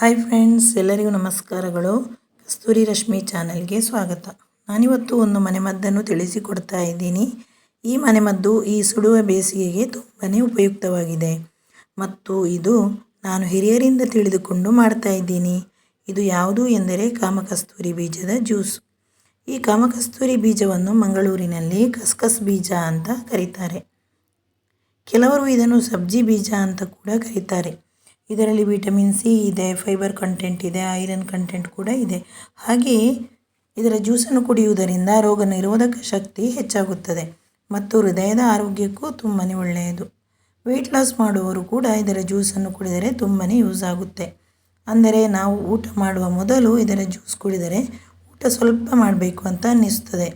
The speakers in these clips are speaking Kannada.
ಹಾಯ್ ಫ್ರೆಂಡ್ಸ್ ಎಲ್ಲರಿಗೂ ನಮಸ್ಕಾರಗಳು. ಕಸ್ತೂರಿ ರಶ್ಮಿ ಚಾನಲ್ಗೆ ಸ್ವಾಗತ. ನಾನಿವತ್ತು ಒಂದು ಮನೆಮದ್ದನ್ನು ತಿಳಿಸಿಕೊಡ್ತಾ ಇದ್ದೀನಿ. ಈ ಮನೆಮದ್ದು ಈ ಸುಡುವ ಬೇಸಿಗೆಗೆ ತುಂಬಾ ಉಪಯುಕ್ತವಾಗಿದೆ. ಮತ್ತು ಇದು ನಾನು ಹಿರಿಯರಿಂದ ತಿಳಿದುಕೊಂಡು ಮಾಡ್ತಾ ಇದ್ದೀನಿ. ಇದು ಯಾವುದು ಎಂದರೆ ಕಾಮಕಸ್ತೂರಿ ಬೀಜದ ಜ್ಯೂಸ್. ಈ ಕಾಮಕಸ್ತೂರಿ ಬೀಜವನ್ನು ಮಂಗಳೂರಿನಲ್ಲಿ ಕಸ್ಕಸ್ ಬೀಜ ಅಂತ ಕರೀತಾರೆ. ಕೆಲವರು ಇದನ್ನು ಸಬ್ಜಿ ಬೀಜ ಅಂತ ಕೂಡ ಕರೀತಾರೆ. ಇದರಲ್ಲಿ ವಿಟಮಿನ್ ಸಿ ಇದೆ ಫೈಬರ್ ಕಂಟೆಂಟ್ ಇದೆ ಐರನ್ ಕಂಟೆಂಟ್ ಕೂಡ ಇದೆ. ಹಾಗೆಯೇ ಇದರ ಜ್ಯೂಸನ್ನು ಕುಡಿಯುವುದರಿಂದ ರೋಗ ನಿರೋಧಕ ಶಕ್ತಿ ಹೆಚ್ಚಾಗುತ್ತದೆ ಮತ್ತು ಹೃದಯದ ಆರೋಗ್ಯಕ್ಕೂ ತುಂಬಾ ಒಳ್ಳೆಯದು. ವೆಯ್ಟ್ ಲಾಸ್ ಮಾಡುವವರು ಕೂಡ ಇದರ ಜ್ಯೂಸನ್ನು ಕುಡಿದರೆ ತುಂಬಾ ಯೂಸ್ ಆಗುತ್ತೆ. ಅಂದರೆ ನಾವು ಊಟ ಮಾಡುವ ಮೊದಲು ಇದರ ಜ್ಯೂಸ್ ಕುಡಿದರೆ ಊಟ ಸ್ವಲ್ಪ ಮಾಡಬೇಕು ಅಂತ ಅನ್ನಿಸ್ತದೆ.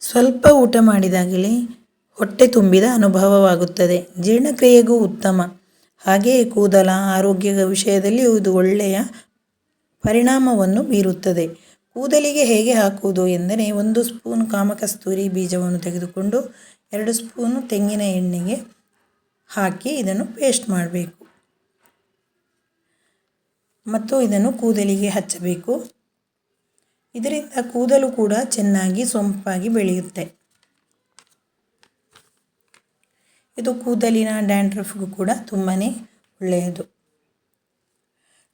ಸ್ವಲ್ಪ ಊಟ ಮಾಡಿದಾಗಲೇ ಹೊಟ್ಟೆ ತುಂಬಿದ ಅನುಭವವಾಗುತ್ತದೆ. ಜೀರ್ಣಕ್ರಿಯೆಗೂ ಉತ್ತಮ. ಹಾಗೆಯೇ ಕೂದಲ ಆರೋಗ್ಯದ ವಿಷಯದಲ್ಲಿ ಇದು ಒಳ್ಳೆಯ ಪರಿಣಾಮವನ್ನು ಬೀರುತ್ತದೆ. ಕೂದಲಿಗೆ ಹೇಗೆ ಹಾಕುವುದು ಎಂದರೆ ಒಂದು ಸ್ಪೂನ್ ಕಾಮಕಸ್ತೂರಿ ಬೀಜವನ್ನು ತೆಗೆದುಕೊಂಡು ಎರಡು ಸ್ಪೂನು ತೆಂಗಿನ ಎಣ್ಣೆಗೆ ಹಾಕಿ ಇದನ್ನು ಪೇಸ್ಟ್ ಮಾಡಬೇಕು. ಮತ್ತು ಇದನ್ನು ಕೂದಲಿಗೆ ಹಚ್ಚಬೇಕು. ಇದರಿಂದ ಕೂದಲು ಕೂಡ ಚೆನ್ನಾಗಿ ಸೊಂಪಾಗಿ ಬೆಳೆಯುತ್ತೆ. ಇದು ಕೂದಲಿನ ಡ್ಯಾಂಡ್ರಫ್ಗೂ ಕೂಡ ತುಂಬಾ ಒಳ್ಳೆಯದು.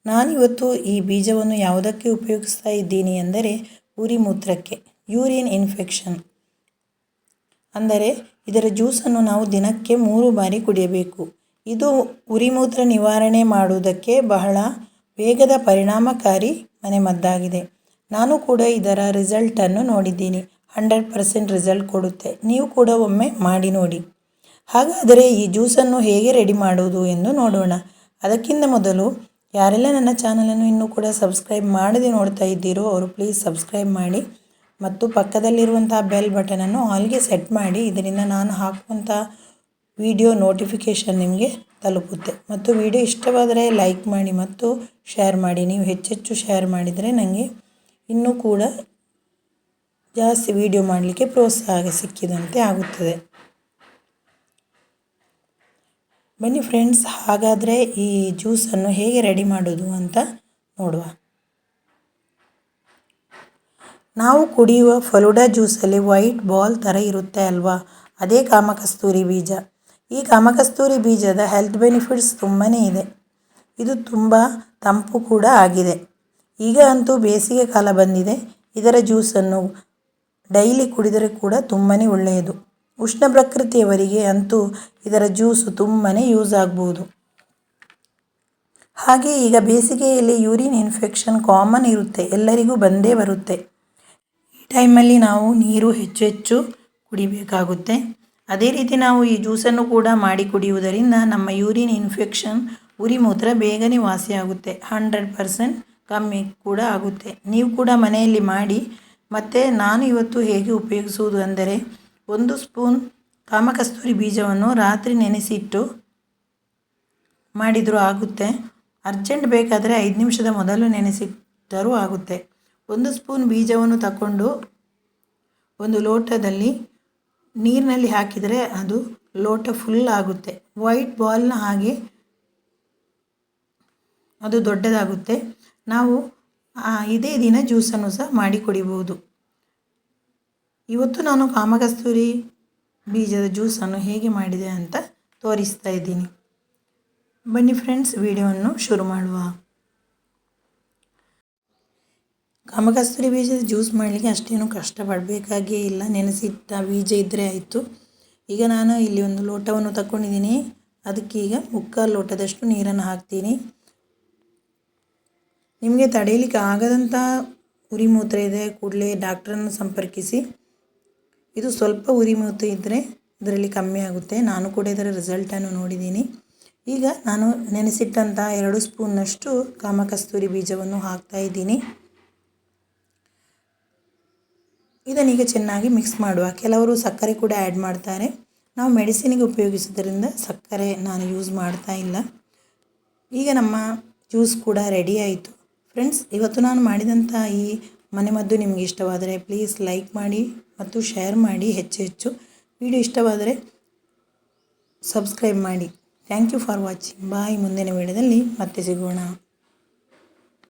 ನಾನಿವತ್ತು ಈ ಬೀಜವನ್ನು ಯಾವುದಕ್ಕೆ ಉಪಯೋಗಿಸ್ತಾ ಇದ್ದೀನಿ ಅಂದರೆ ಉರಿ ಮೂತ್ರಕ್ಕೆ ಯೂರಿನ್ ಇನ್ಫೆಕ್ಷನ್. ಅಂದರೆ ಇದರ ಜ್ಯೂಸನ್ನು ನಾವು ದಿನಕ್ಕೆ ಮೂರು ಬಾರಿ ಕುಡಿಯಬೇಕು. ಇದು ಉರಿಮೂತ್ರ ನಿವಾರಣೆ ಮಾಡುವುದಕ್ಕೆ ಬಹಳ ವೇಗದ ಪರಿಣಾಮಕಾರಿ ಮನೆಮದ್ದಾಗಿದೆ. ನಾನು ಕೂಡ ಇದರ ರಿಸಲ್ಟನ್ನು ನೋಡಿದ್ದೀನಿ. ಹಂಡ್ರೆಡ್ ಪರ್ಸೆಂಟ್ ರಿಸಲ್ಟ್ ಕೊಡುತ್ತೆ. ನೀವು ಕೂಡ ಒಮ್ಮೆ ಮಾಡಿ ನೋಡಿ. ಹಾಗಾದರೆ ಈ ಜ್ಯೂಸನ್ನು ಹೇಗೆ ರೆಡಿ ಮಾಡುವುದು ಎಂದು ನೋಡೋಣ. ಅದಕ್ಕಿಂತ ಮೊದಲು ಯಾರೆಲ್ಲ ನನ್ನ ಚಾನಲನ್ನು ಇನ್ನೂ ಕೂಡ ಸಬ್ಸ್ಕ್ರೈಬ್ ಮಾಡದೆ ನೋಡ್ತಾ ಇದ್ದೀರೋ ಅವರು ಪ್ಲೀಸ್ ಸಬ್ಸ್ಕ್ರೈಬ್ ಮಾಡಿ ಮತ್ತು ಪಕ್ಕದಲ್ಲಿರುವಂಥ ಬೆಲ್ ಬಟನನ್ನು ಆಲ್ಗೆ ಸೆಟ್ ಮಾಡಿ ಇದರಿಂದ ನಾನು ಹಾಕುವಂಥ ವಿಡಿಯೋ ನೋಟಿಫಿಕೇಷನ್ ನಿಮಗೆ ತಲುಪುತ್ತೆ. ಮತ್ತು ವಿಡಿಯೋ ಇಷ್ಟವಾದರೆ ಲೈಕ್ ಮಾಡಿ ಮತ್ತು ಶೇರ್ ಮಾಡಿ. ನೀವು ಹೆಚ್ಚೆಚ್ಚು ಶೇರ್ ಮಾಡಿದರೆ ನನಗೆ ಇನ್ನೂ ಕೂಡ ಜಾಸ್ತಿ ವಿಡಿಯೋ ಮಾಡಲಿಕ್ಕೆ ಪ್ರೋತ್ಸಾಹ ಸಿಕ್ಕಿದಂತೆ ಆಗುತ್ತದೆ. ಬನ್ನಿ ಫ್ರೆಂಡ್ಸ್ ಹಾಗಾದರೆ ಈ ಜ್ಯೂಸನ್ನು ಹೇಗೆ ರೆಡಿ ಮಾಡೋದು ಅಂತ ನೋಡುವ. ನಾವು ಕುಡಿಯುವ ಫಲುಡಾ ಜ್ಯೂಸಲ್ಲಿ ವೈಟ್ ಬಾಲ್ ಥರ ಇರುತ್ತೆ ಅಲ್ವಾ? ಅದೇ ಕಾಮಕಸ್ತೂರಿ ಬೀಜ. ಈ ಕಾಮಕಸ್ತೂರಿ ಬೀಜದ ಹೆಲ್ತ್ ಬೆನಿಫಿಟ್ಸ್ ತುಂಬಾ ಇದೆ. ಇದು ತುಂಬ ತಂಪು ಕೂಡ ಆಗಿದೆ. ಈಗ ಅಂತೂ ಬೇಸಿಗೆ ಕಾಲ ಬಂದಿದೆ. ಇದರ ಜ್ಯೂಸನ್ನು ಡೈಲಿ ಕುಡಿದರೆ ಕೂಡ ತುಂಬಾ ಒಳ್ಳೆಯದು. ಉಷ್ಣ ಪ್ರಕೃತಿಯವರಿಗೆ ಅಂತೂ ಇದರ ಜ್ಯೂಸು ತುಂಬಾ ಯೂಸ್ ಆಗ್ಬೋದು. ಹಾಗೆ ಈಗ ಬೇಸಿಗೆಯಲ್ಲಿ ಯೂರಿನ್ ಇನ್ಫೆಕ್ಷನ್ ಕಾಮನ್ ಇರುತ್ತೆ, ಎಲ್ಲರಿಗೂ ಬಂದೇ ಬರುತ್ತೆ. ಈ ಟೈಮಲ್ಲಿ ನಾವು ನೀರು ಹೆಚ್ಚು ಹೆಚ್ಚು ಕುಡಿಬೇಕಾಗುತ್ತೆ. ಅದೇ ರೀತಿ ನಾವು ಈ ಜ್ಯೂಸನ್ನು ಕೂಡ ಮಾಡಿ ಕುಡಿಯುವುದರಿಂದ ನಮ್ಮ ಯೂರಿನ್ ಇನ್ಫೆಕ್ಷನ್ ಉರಿ ಮೂತ್ರ ಬೇಗನೆ ವಾಸಿಯಾಗುತ್ತೆ, ಹಂಡ್ರೆಡ್ ಪರ್ಸೆಂಟ್ ಕಮ್ಮಿ ಕೂಡ ಆಗುತ್ತೆ. ನೀವು ಕೂಡ ಮನೆಯಲ್ಲಿ ಮಾಡಿ, ಮತ್ತು ನಾನು ಇವತ್ತು ಹೇಗೆ ಉಪಯೋಗಿಸುವುದು ಅಂದರೆ ಒಂದು ಸ್ಪೂನ್ ಕಾಮಕಸ್ತೂರಿ ಬೀಜವನ್ನು ರಾತ್ರಿ ನೆನೆಸಿಟ್ಟು ಮಾಡಿದರೂ ಆಗುತ್ತೆ. ಅರ್ಜೆಂಟ್ ಬೇಕಾದರೆ ಐದು ನಿಮಿಷದ ಮೊದಲು ನೆನೆಸಿಟ್ಟರೂ ಆಗುತ್ತೆ. ಒಂದು ಸ್ಪೂನ್ ಬೀಜವನ್ನು ತಗೊಂಡು ಒಂದು ಲೋಟದಲ್ಲಿ ನೀರಿನಲ್ಲಿ ಹಾಕಿದರೆ ಅದು ಲೋಟ ಫುಲ್ ಆಗುತ್ತೆ. ವೈಟ್ ಬಾಲ್ನ ಹಾಗೆ ಅದು ದೊಡ್ಡದಾಗುತ್ತೆ. ನಾವು ಇದೇ ದಿನ ಜ್ಯೂಸನ್ನು ಸಹ ಮಾಡಿ ಕುಡಿಬೋದು ಇವತ್ತು ನಾನು ಕಾಮಕಸ್ತೂರಿ ಬೀಜದ ಜ್ಯೂಸನ್ನು ಹೇಗೆ ಮಾಡಿದೆ ಅಂತ ತೋರಿಸ್ತಾ ಇದ್ದೀನಿ. ಬನ್ನಿ ಫ್ರೆಂಡ್ಸ್, ವಿಡಿಯೋವನ್ನು ಶುರು ಮಾಡುವ. ಕಾಮಕಸ್ತೂರಿ ಬೀಜದ ಜ್ಯೂಸ್ ಮಾಡಲಿಕ್ಕೆ ಅಷ್ಟೇನು ಕಷ್ಟಪಡಬೇಕಾಗೇ ಇಲ್ಲ. ನೆನೆಸಿಟ್ಟ ಬೀಜ ಇದ್ದರೆ ಆಯಿತು. ಈಗ ನಾನು ಇಲ್ಲಿ ಒಂದು ಲೋಟವನ್ನು ತಗೊಂಡಿದ್ದೀನಿ ಅದಕ್ಕೀಗ ಮುಕ್ಕಾಲು ಲೋಟದಷ್ಟು ನೀರನ್ನು ಹಾಕ್ತೀನಿ. ನಿಮಗೆ ತಡೆಯಲಿಕ್ಕೆ ಆಗದಂಥ ಉರಿ ಮೂತ್ರ ಇದೆ. ಕೂಡಲೇ ಡಾಕ್ಟ್ರನ್ನು ಸಂಪರ್ಕಿಸಿ. ಇದು ಸ್ವಲ್ಪ ಉರಿ ಮೂತು ಇದ್ದರೆ ಇದರಲ್ಲಿ ಕಮ್ಮಿ ಆಗುತ್ತೆ. ನಾನು ಕೂಡ ಇದರ ರಿಸಲ್ಟನ್ನು ನೋಡಿದ್ದೀನಿ. ಈಗ ನಾನು ನೆನೆಸಿಟ್ಟಂಥ ಎರಡು ಸ್ಪೂನ್ನಷ್ಟು ಕಾಮಕಸ್ತೂರಿ ಬೀಜವನ್ನು ಹಾಕ್ತಾ ಇದ್ದೀನಿ. ಇದನ್ನೀಗ ಚೆನ್ನಾಗಿ ಮಿಕ್ಸ್ ಮಾಡುವ. ಕೆಲವರು ಸಕ್ಕರೆ ಕೂಡ ಆ್ಯಡ್ ಮಾಡ್ತಾರೆ. ನಾವು ಮೆಡಿಸಿನಿಗೆ ಉಪಯೋಗಿಸೋದ್ರಿಂದ ಸಕ್ಕರೆ ನಾನು ಯೂಸ್ ಮಾಡ್ತಾ ಇಲ್ಲ. ಈಗ ನಮ್ಮ ಜ್ಯೂಸ್ ಕೂಡ ರೆಡಿ ಆಯಿತು. ಫ್ರೆಂಡ್ಸ್ ಇವತ್ತು ನಾನು ಮಾಡಿದಂಥ ಈ ಮನೆಮದ್ದು ನಿಮಗೆ ಇಷ್ಟವಾದರೆ ಪ್ಲೀಸ್ ಲೈಕ್ ಮಾಡಿ. ಮತ್ತು ಶೇರ್ ಮಾಡಿ ಹೆಚ್ಚು ಹೆಚ್ಚು. ವಿಡಿಯೋ ಇಷ್ಟವಾದರೆ ಸಬ್ಸ್ಕ್ರೈಬ್ ಮಾಡಿ. Thank you for watching bye ಮುಂದಿನ ವಿಡಿಯೋದಲ್ಲಿ ಮತ್ತೆ ಸಿಗೋಣ.